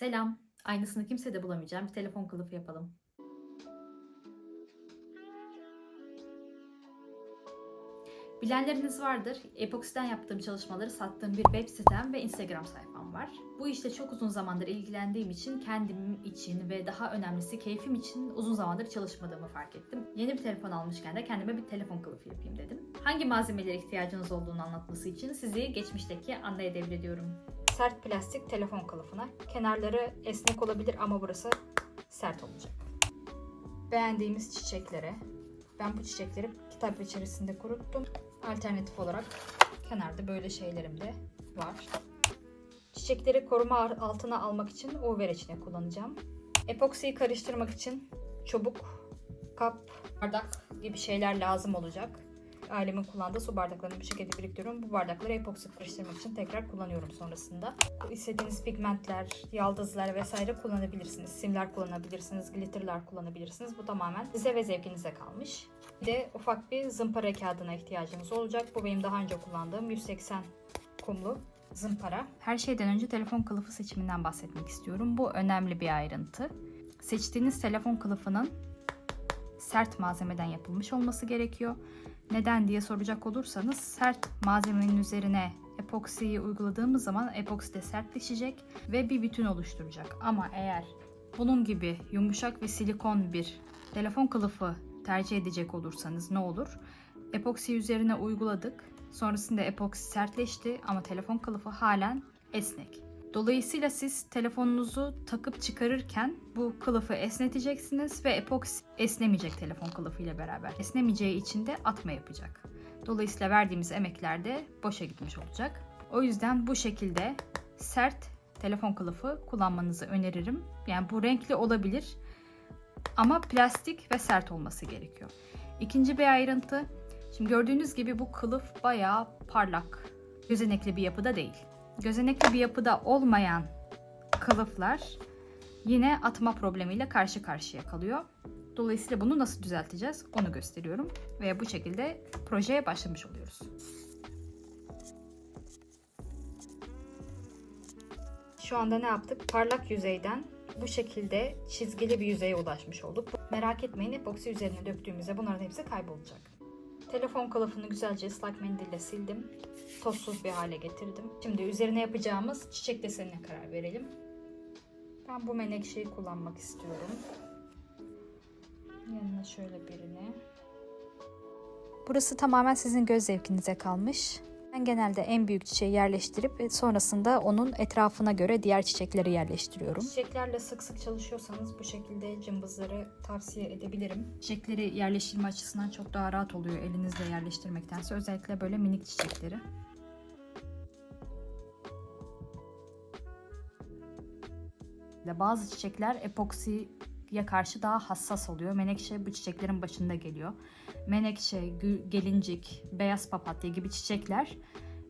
Selam. Aynısını kimse de bulamayacağım. Bir telefon kılıfı yapalım. Bilenleriniz vardır. Epoxy'den yaptığım çalışmaları sattığım bir web sitem ve Instagram sayfam var. Bu işle çok uzun zamandır ilgilendiğim için kendim için ve daha önemlisi keyfim için uzun zamandır çalışmadığımı fark ettim. Yeni bir telefon almışken de kendime bir telefon kılıfı yapayım dedim. Hangi malzemelere ihtiyacınız olduğunu anlatması için sizi geçmişteki Anna'ya devrediyorum. Sert plastik telefon kılıfına. Kenarları esnek olabilir ama burası sert olacak. Beğendiğimiz çiçeklere. Ben bu çiçekleri kitap içerisinde kuruttum. Alternatif olarak kenarda böyle şeylerim de var. Çiçekleri koruma altına almak için UV reçine kullanacağım. Epoksiyi karıştırmak için çubuk, kap, bardak gibi şeyler lazım olacak. Ailemin kullandığı su bardaklarını bu şekilde biriktiriyorum. Bu bardakları epoksi karıştırmak için tekrar kullanıyorum sonrasında. İstediğiniz pigmentler, yaldızlar vesaire kullanabilirsiniz. Simler kullanabilirsiniz, glitterlar kullanabilirsiniz. Bu tamamen size ve zevkinize kalmış. Bir de ufak bir zımpara kağıdına ihtiyacınız olacak. Bu benim daha önce kullandığım 180 kumlu zımpara. Her şeyden önce telefon kılıfı seçiminden bahsetmek istiyorum. Bu önemli bir ayrıntı. Seçtiğiniz telefon kılıfının sert malzemeden yapılmış olması gerekiyor. Neden diye soracak olursanız sert malzemenin üzerine epoksiyi uyguladığımız zaman epoksi de sertleşecek ve bir bütün oluşturacak. Ama eğer bunun gibi yumuşak ve silikon bir telefon kılıfı tercih edecek olursanız ne olur? Epoksi üzerine uyguladık. Sonrasında epoksi sertleşti ama telefon kılıfı halen esnek. Dolayısıyla siz telefonunuzu takıp çıkarırken bu kılıfı esneteceksiniz ve epoksi esnemeyecek telefon kılıfı ile beraber. Esnemeyeceği için de atma yapacak. Dolayısıyla verdiğimiz emekler de boşa gitmiş olacak. O yüzden bu şekilde sert telefon kılıfı kullanmanızı öneririm. Yani bu renkli olabilir ama plastik ve sert olması gerekiyor. İkinci bir ayrıntı. Şimdi gördüğünüz gibi bu kılıf bayağı parlak, gözenekli bir yapıda değil gözenekli bir yapıda olmayan kılıflar yine atma problemiyle karşı karşıya kalıyor. Dolayısıyla bunu nasıl düzelteceğiz onu gösteriyorum ve bu şekilde projeye başlamış oluyoruz. Şu anda ne yaptık? Parlak yüzeyden bu şekilde çizgili bir yüzeye ulaşmış olduk. Merak etmeyin epoksi üzerine döktüğümüzde bunların hepsi kaybolacak. Telefon kılıfını güzelce ıslak mendille sildim. Tozsuz bir hale getirdim. Şimdi üzerine yapacağımız çiçek desenine karar verelim. Ben bu menekşeyi kullanmak istiyorum. Yanına şöyle birini. Burası tamamen sizin göz zevkinize kalmış. Ben genelde en büyük çiçeği yerleştirip sonrasında onun etrafına göre diğer çiçekleri yerleştiriyorum. Çiçeklerle sık sık çalışıyorsanız bu şekilde cımbızları tavsiye edebilirim. Çiçekleri yerleştirme açısından çok daha rahat oluyor elinizle yerleştirmektense özellikle böyle minik çiçekleri. Bazı çiçekler epoksiye karşı daha hassas oluyor. Menekşe bu çiçeklerin başında geliyor. Menekşe, gelincik, beyaz papatya gibi çiçekler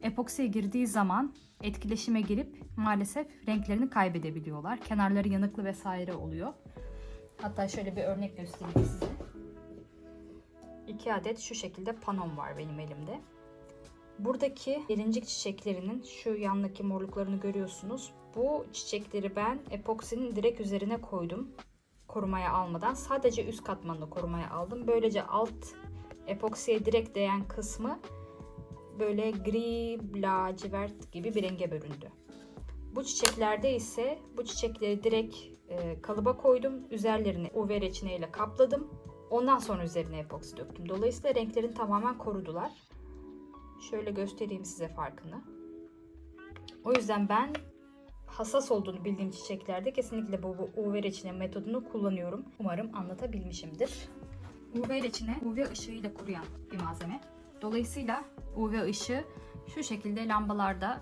epoksiye girdiği zaman etkileşime girip maalesef renklerini kaybedebiliyorlar. Kenarları yanıklı vesaire oluyor. Hatta şöyle bir örnek göstereyim size. İki adet şu şekilde panom var benim elimde. Buradaki gelincik çiçeklerinin şu yandaki morluklarını görüyorsunuz. Bu çiçekleri ben epoksinin direkt üzerine koydum. Korumaya almadan. Sadece üst katmanını korumaya aldım. Böylece alt epoksiye direkt değen kısmı böyle gri, lacivert gibi bir renge büründü. Bu çiçeklerde ise bu çiçekleri direkt e, kalıba koydum. Üzerlerini UV reçineyle kapladım. Ondan sonra üzerine epoksi döktüm. Dolayısıyla renklerini tamamen korudular. Şöyle göstereyim size farkını. O yüzden ben hassas olduğunu bildiğim çiçeklerde kesinlikle bu, UV reçine metodunu kullanıyorum. Umarım anlatabilmişimdir. UV reçine UV ışığıyla kuruyan bir malzeme. Dolayısıyla UV ışığı şu şekilde lambalarda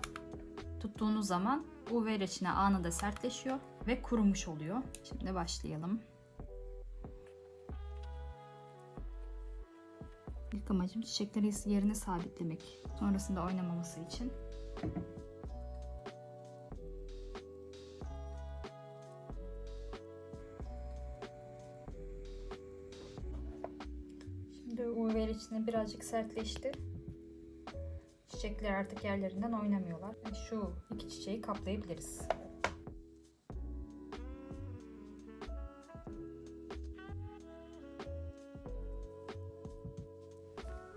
tuttuğunuz zaman UV reçine anında sertleşiyor ve kurumuş oluyor. Şimdi başlayalım. İlk amacım çiçekleri yerine sabitlemek. Sonrasında oynamaması için. içine birazcık sertleşti. Çiçekler artık yerlerinden oynamıyorlar. E, şu iki çiçeği kaplayabiliriz.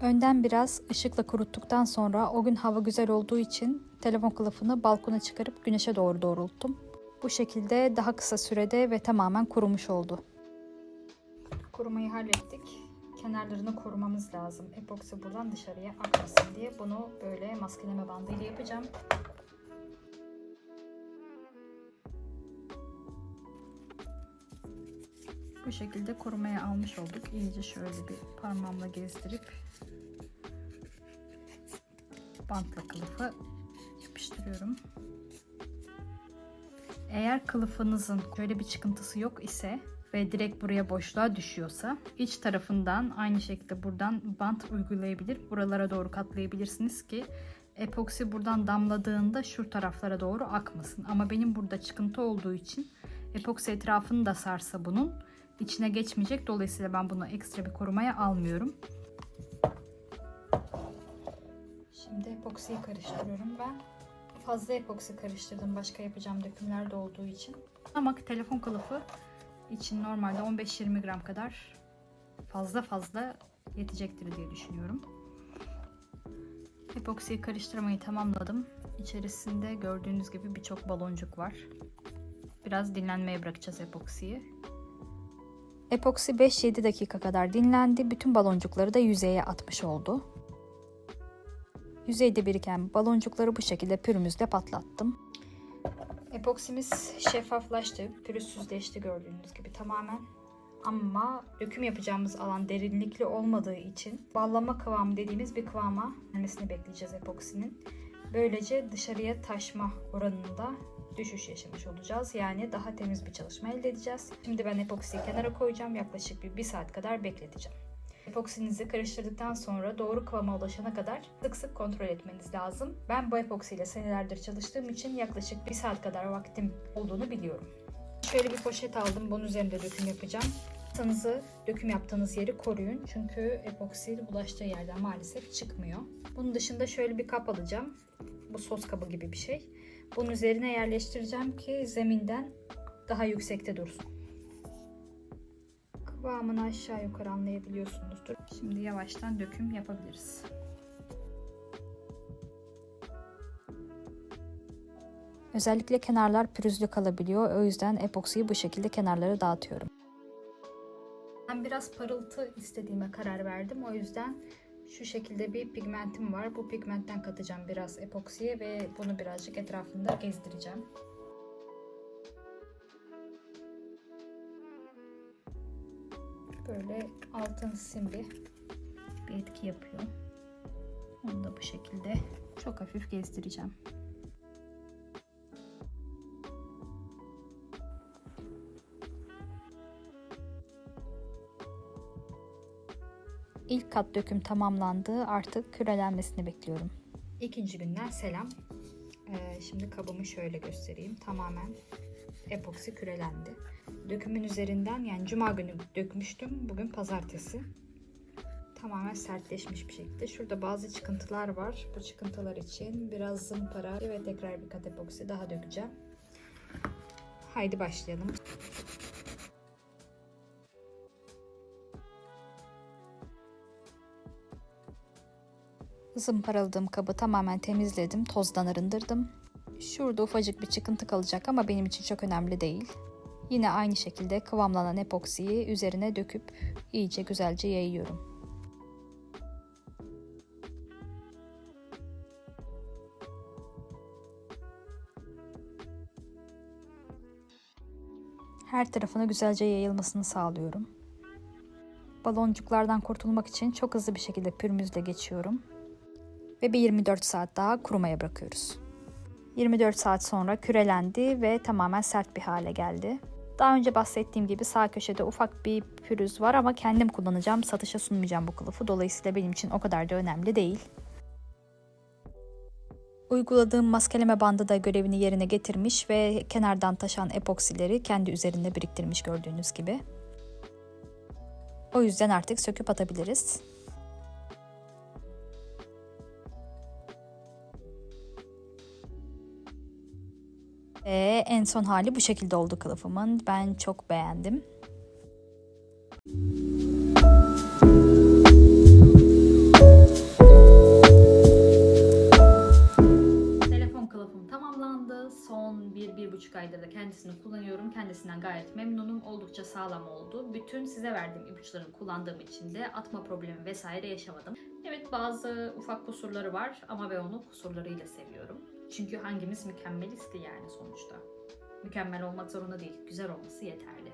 Önden biraz ışıkla kuruttuktan sonra o gün hava güzel olduğu için telefon kılıfını balkona çıkarıp güneşe doğru doğrulttum. Bu şekilde daha kısa sürede ve tamamen kurumuş oldu. Kurumayı hallettik. Kenarlarını korumamız lazım. Epoksi buradan dışarıya akmasın diye bunu böyle maskeleme bandıyla yapacağım. Bu şekilde korumaya almış olduk. İyice şöyle bir parmağımla gezdirip bantla kılıfı yapıştırıyorum. Eğer kılıfınızın şöyle bir çıkıntısı yok ise ve direkt buraya boşluğa düşüyorsa iç tarafından aynı şekilde buradan bant uygulayabilir. Buralara doğru katlayabilirsiniz ki epoksi buradan damladığında şu taraflara doğru akmasın. Ama benim burada çıkıntı olduğu için epoksi etrafını da sarsa bunun içine geçmeyecek. Dolayısıyla ben bunu ekstra bir korumaya almıyorum. Şimdi epoksiyi karıştırıyorum ben. Fazla epoksi karıştırdım başka yapacağım dökümler de olduğu için. Ama telefon kılıfı için normalde 15-20 gram kadar fazla fazla yetecektir diye düşünüyorum. Epoksiyi karıştırmayı tamamladım. İçerisinde gördüğünüz gibi birçok baloncuk var. Biraz dinlenmeye bırakacağız epoksiyi. Epoksi 5-7 dakika kadar dinlendi. Bütün baloncukları da yüzeye atmış oldu. Yüzeyde biriken baloncukları bu şekilde pürümüzle patlattım. Epoksimiz şeffaflaştı, pürüzsüzleşti gördüğünüz gibi tamamen. Ama döküm yapacağımız alan derinlikli olmadığı için ballama kıvamı dediğimiz bir kıvama gelmesini bekleyeceğiz epoksinin. Böylece dışarıya taşma oranında düşüş yaşamış olacağız. Yani daha temiz bir çalışma elde edeceğiz. Şimdi ben epoksiyi kenara koyacağım. Yaklaşık bir, bir saat kadar bekleteceğim. Epoksinizi karıştırdıktan sonra doğru kıvama ulaşana kadar sık sık kontrol etmeniz lazım. Ben bu epoksiyle senelerdir çalıştığım için yaklaşık bir saat kadar vaktim olduğunu biliyorum. Şöyle bir poşet aldım. Bunun üzerinde döküm yapacağım. Masanızı döküm yaptığınız yeri koruyun. Çünkü epoksi bulaştığı yerden maalesef çıkmıyor. Bunun dışında şöyle bir kap alacağım. Bu sos kabı gibi bir şey. Bunun üzerine yerleştireceğim ki zeminden daha yüksekte dursun. Kıvamını aşağı yukarı anlayabiliyorsunuzdur. Şimdi yavaştan döküm yapabiliriz. Özellikle kenarlar pürüzlü kalabiliyor. O yüzden epoksiyi bu şekilde kenarlara dağıtıyorum. Ben biraz parıltı istediğime karar verdim. O yüzden şu şekilde bir pigmentim var. Bu pigmentten katacağım biraz epoksiye ve bunu birazcık etrafında gezdireceğim. Böyle altın simli bir etki yapıyor. Onu da bu şekilde çok hafif gezdireceğim. İlk kat döküm tamamlandı. Artık kürelenmesini bekliyorum. İkinci günden selam. Ee, şimdi kabımı şöyle göstereyim. Tamamen epoksi kürelendi. Dökümün üzerinden yani cuma günü dökmüştüm. Bugün pazartesi. Tamamen sertleşmiş bir şekilde. Şurada bazı çıkıntılar var. Bu çıkıntılar için biraz zımpara ve tekrar bir kat epoksi daha dökeceğim. Haydi başlayalım. Zımparaladığım kabı tamamen temizledim, tozdan arındırdım. Şurada ufacık bir çıkıntı kalacak ama benim için çok önemli değil. Yine aynı şekilde kıvamlanan epoksiyi üzerine döküp iyice güzelce yayıyorum. Her tarafına güzelce yayılmasını sağlıyorum. Baloncuklardan kurtulmak için çok hızlı bir şekilde pürmüzle geçiyorum ve bir 24 saat daha kurumaya bırakıyoruz. 24 saat sonra kürelendi ve tamamen sert bir hale geldi. Daha önce bahsettiğim gibi sağ köşede ufak bir pürüz var ama kendim kullanacağım. Satışa sunmayacağım bu kılıfı. Dolayısıyla benim için o kadar da önemli değil. Uyguladığım maskeleme bandı da görevini yerine getirmiş ve kenardan taşan epoksileri kendi üzerinde biriktirmiş gördüğünüz gibi. O yüzden artık söküp atabiliriz. Ve en son hali bu şekilde oldu kılıfımın. Ben çok beğendim. Telefon kılıfım tamamlandı. Son bir, bir buçuk aydır da kendisini kullanıyorum. Kendisinden gayet memnunum. Oldukça sağlam oldu. Bütün size verdiğim ipuçlarını kullandığım için de atma problemi vesaire yaşamadım. Evet bazı ufak kusurları var ama ben onu kusurlarıyla seviyorum. Çünkü hangimiz mükemmeliz ki yani sonuçta. Mükemmel olmak zorunda değil. Güzel olması yeterli.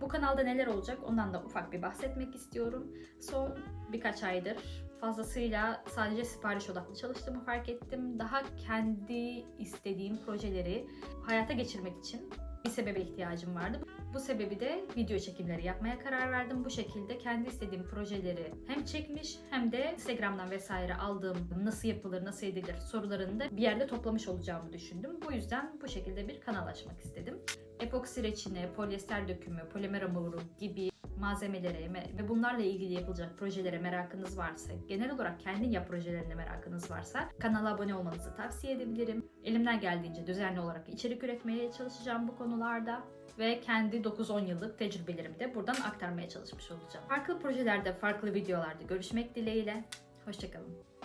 Bu kanalda neler olacak ondan da ufak bir bahsetmek istiyorum. Son birkaç aydır fazlasıyla sadece sipariş odaklı çalıştığımı fark ettim. Daha kendi istediğim projeleri hayata geçirmek için bir sebebe ihtiyacım vardı. Bu sebebi de video çekimleri yapmaya karar verdim. Bu şekilde kendi istediğim projeleri hem çekmiş hem de Instagram'dan vesaire aldığım nasıl yapılır, nasıl edilir sorularını da bir yerde toplamış olacağımı düşündüm. Bu yüzden bu şekilde bir kanal açmak istedim. Epoksi reçine, polyester dökümü, polimer hamuru gibi malzemelere me- ve bunlarla ilgili yapılacak projelere merakınız varsa, genel olarak kendi yap projelerine merakınız varsa kanala abone olmanızı tavsiye edebilirim. Elimden geldiğince düzenli olarak içerik üretmeye çalışacağım bu konularda ve kendi 9-10 yıllık tecrübelerimi de buradan aktarmaya çalışmış olacağım. Farklı projelerde, farklı videolarda görüşmek dileğiyle. Hoşçakalın.